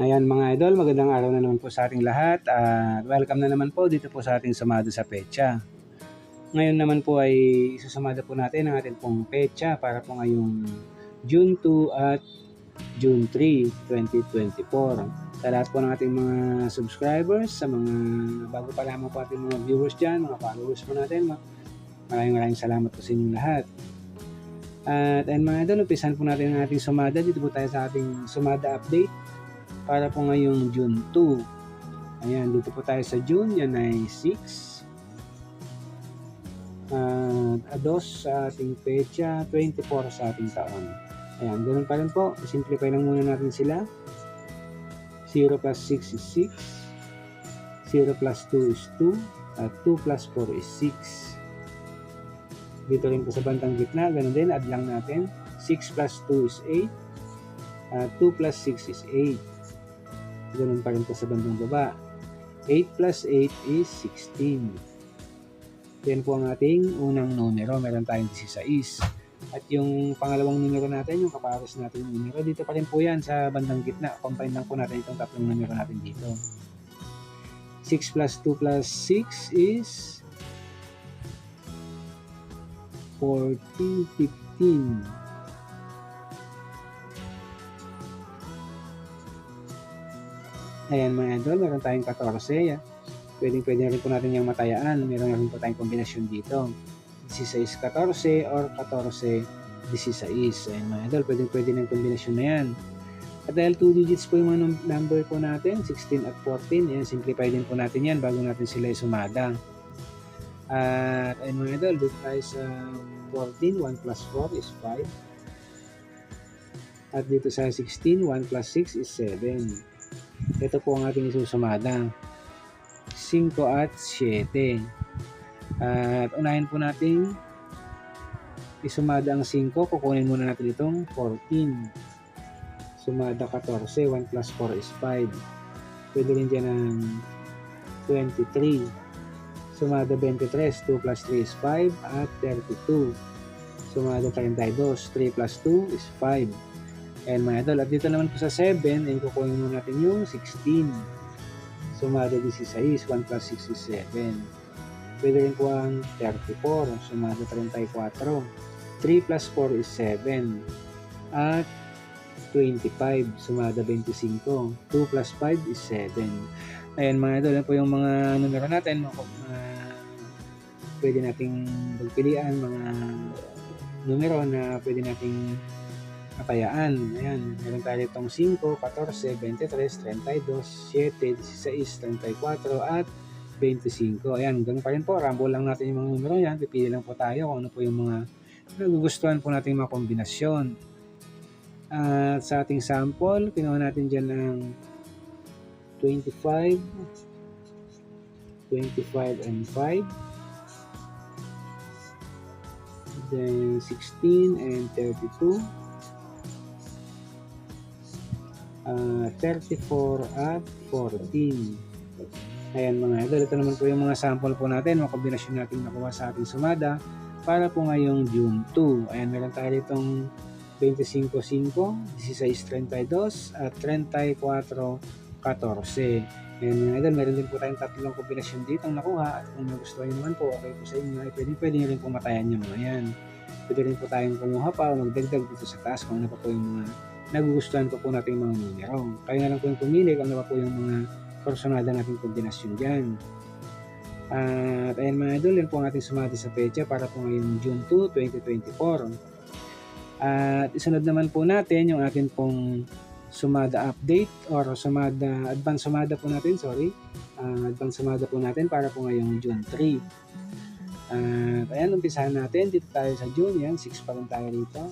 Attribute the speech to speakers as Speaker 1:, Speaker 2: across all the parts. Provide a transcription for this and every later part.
Speaker 1: Ayan mga idol, magandang araw na naman po sa ating lahat at welcome na naman po dito po sa ating Sumada sa Pecha. Ngayon naman po ay isusumada po natin ang ating pong pecha para po ngayong June 2 at June 3, 2024. Sa lahat po ng ating mga subscribers, sa mga bago pa lamang po ating mga viewers dyan, mga followers po natin, maraming maraming salamat po sa inyong lahat. At ayun mga idol, umpisan po natin ang ating sumada. Dito po tayo sa ating sumada update para po ngayong June 2. Ayan, dito po tayo sa June, yan ay 6. At ados sa ating pecha, 24 sa ating taon. Ayan, ganun pa rin po. Simplify lang muna natin sila. 0 plus 6 is 6. 0 plus 2 is 2. At 2 plus 4 is 6. Dito rin po sa bandang gitna, ganun din, add lang natin. 6 plus 2 is 8. At 2 plus 6 is 8. Ganun pa rin po sa bandang baba. 8 plus 8 is 16. Yan po ang ating unang numero. Meron tayong 16. At yung pangalawang numero natin, yung kapares natin yung numero, dito pa rin po yan sa bandang gitna. Combine lang po natin itong tatlong numero natin dito. 6 plus 2 plus 6 is 14, 15. Ayan mga idol, meron tayong 14. Yan. Pwedeng pwede rin po natin yung matayaan. Meron rin po tayong kombinasyon dito. 16-14 or 14-16. Ayan mga idol, pwedeng pwede yung kombinasyon na yan. At dahil 2 digits po yung mga num- number po natin, 16 at 14, ayan, simplify din po natin yan bago natin sila isumada. At ayun mga idol, dito tayo sa 14, 1 plus 4 is 5. At dito sa 16, 1 plus 6 is 7. Ito po ang ating isusumada. 5 at 7. At unahin po natin isumada ang 5. Kukunin muna natin itong 14. Sumada 14. 1 plus 4 is 5. Pwede rin dyan ng 23. Sumada 23. 2 plus 3 is 5 at 32. Sumada 32. 3 plus 2 is 5. And mga idol, at dito naman po sa 7, ay kukunin mo natin yung 16. Sumada 16, 1 plus 6 is 7. Pwede rin po ang 34, sumada 34. 3 plus 4 is 7. At 25, sumada 25. 2 plus 5 is 7. Ayan mga idol, yan po yung mga numero natin, mga, mga pwede nating pagpilian, mga numero na pwede nating katayaan. Ayan, meron tayo itong 5, 14, 23, 32, 7, 16, 34, at 25. Ayan, ganun pa rin po. Rumble lang natin yung mga numero yan. Pipili lang po tayo kung ano po yung mga nagugustuhan po natin mga kombinasyon. At sa ating sample, kinuha natin dyan ng 25, 25 and 5, then 16 and 32, uh, 34 at 14. Ayan mga idol, ito naman po yung mga sample po natin, mga kombinasyon natin nakuha sa ating sumada para po ngayong June 2. Ayan, meron tayo itong 25.5, 16.32 at 34.14. Ayan mga idol, meron din po tayong tatlong kombinasyon dito ang nakuha at kung nagustuhan nyo naman po, okay po sa inyo, ay pwede, pwede nyo rin po matayan yung mga yan. Pwede rin po tayong kumuha pa o magdagdag dito sa taas kung ano pa po yung mga nagugustuhan po po natin mga numero. Kaya na lang po yung pumili kung ano pa po yung mga personada nating kombinasyon dyan. At ayan mga idol, yan po ang ating sumati sa pecha para po ngayong June 2, 2024. At isunod naman po natin yung ating pong sumada update or sumada, advance sumada po natin, sorry. Uh, advance sumada po natin para po ngayong June 3. At ayan, umpisahan natin. Dito tayo sa June, yan, 6 pa rin tayo rito.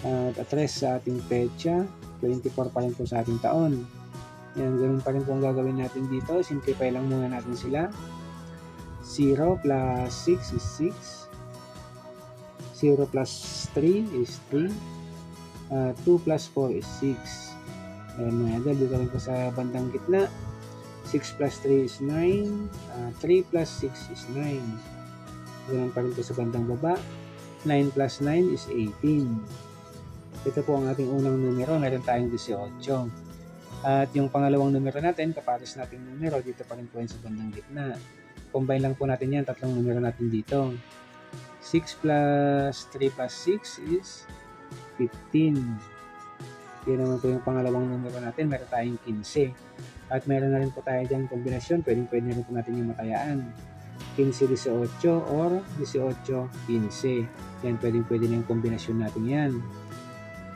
Speaker 1: At address sa ating pecha, 24 pa rin po sa ating taon. Yan, ganun pa rin po ang gagawin natin dito. Simplify lang muna natin sila. 0 plus 6 is 6. 0 plus 3 is 3. Uh, 2 plus 4 is 6. Ayan mga idol, dito rin po sa bandang gitna. 6 plus 3 is 9. Uh, 3 plus 6 is 9. Ganun pa rin po sa bandang baba. 9 plus 9 is 18. Ito po ang ating unang numero. Meron tayong 18. At yung pangalawang numero natin, kapares nating numero, dito pa rin po sa bandang gitna. Combine lang po natin yan, tatlong numero natin dito. 6 plus 3 plus 6 is 15. Yan naman po yung pangalawang numero natin, meron tayong 15. At meron na rin po tayo dyan kombinasyon, pwedeng pwede rin po natin yung matayaan. 15-18 or 18-15. Yan, pwedeng pwede na yung kombinasyon natin yan.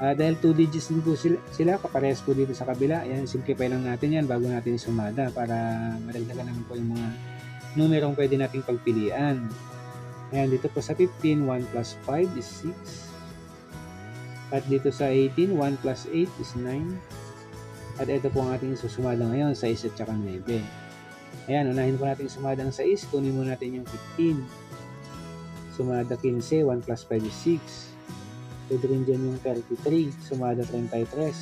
Speaker 1: Ah, dahil 2 digits din po sila, sila kaparehas po dito sa kabila. Yan, simplify lang natin yan bago natin sumada para madagdagan naman po yung mga numerong pwede nating pagpilian. Ayan, dito po sa 15, 1 plus 5 is 6. At dito sa 18, 1 plus 8 is 9. At ito po ang ating susumada ngayon, 6 at saka 9. Ayan, unahin po natin sumada ng 6. Kunin mo natin yung 15. Sumada 15, 1 plus 5 is 6. Pwede rin dyan yung 33. Sumada 33.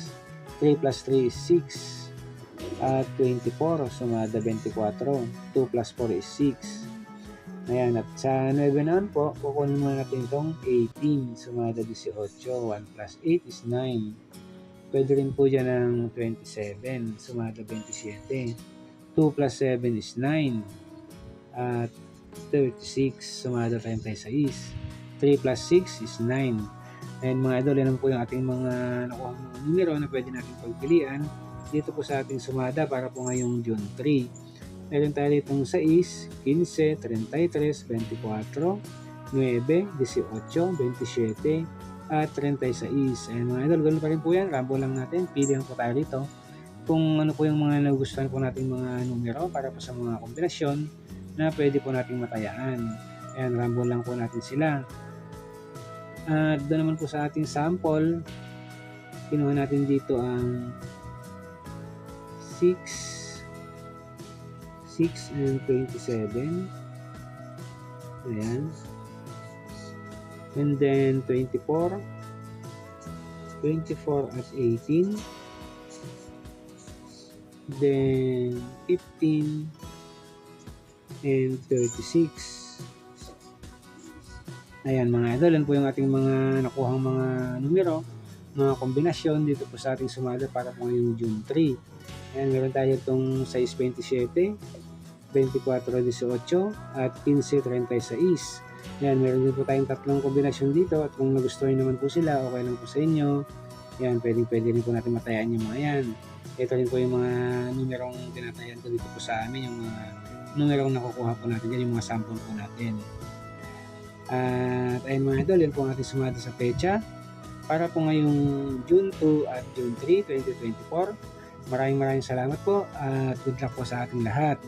Speaker 1: 3 plus 3 is 6. At 24. Sumada 24. 2 plus 4 is 6. Ayan, at sa 9 naman po, kukunin muna natin itong 18. Sumada 18. 1 plus 8 is 9. Pwede rin po dyan ng 27. Sumada 27. 2 plus 7 is 9. At 36. Sumada 36. 3 plus 6 is 9. And mga idol, yan po yung ating mga nakuha mga numero na pwede natin pagpilian dito po sa ating sumada para po ngayong June 3. Meron tayo ditong 6, 15, 33, 24, 9, 18, 27, at 36. Ayan mga idol, ganun pa rin po yan. Rambo lang natin. Pili lang po tayo dito. Kung ano po yung mga nagustuhan po nating mga numero para po sa mga kombinasyon na pwede po nating matayaan. Ayan, rambo lang po natin sila. At doon naman po sa ating sample, kinuha natin dito ang 6, 6 and 27. Ayan. And then 24. 24 at 18. Then 15 and 36. Ayan mga idol, yan po yung ating mga nakuhang mga numero, mga kombinasyon dito po sa ating sumada para po ngayong June 3. Ayan, meron tayo itong size 27, 24-18 at 15-36. Yan, meron din po tayong tatlong kombinasyon dito at kung nagustuhan naman po sila, okay lang po sa inyo. Yan, pwede, pwede rin po natin matayaan yung mga yan. Ito rin po yung mga numerong tinatayan dito po sa amin, yung mga numerong nakukuha po natin yan, yung mga sample po natin. At ayun mga idol, yan po ang ating sumada sa pecha. Para po ngayong June 2 at June 3, 2024. Maraming maraming salamat po at good luck po sa ating lahat.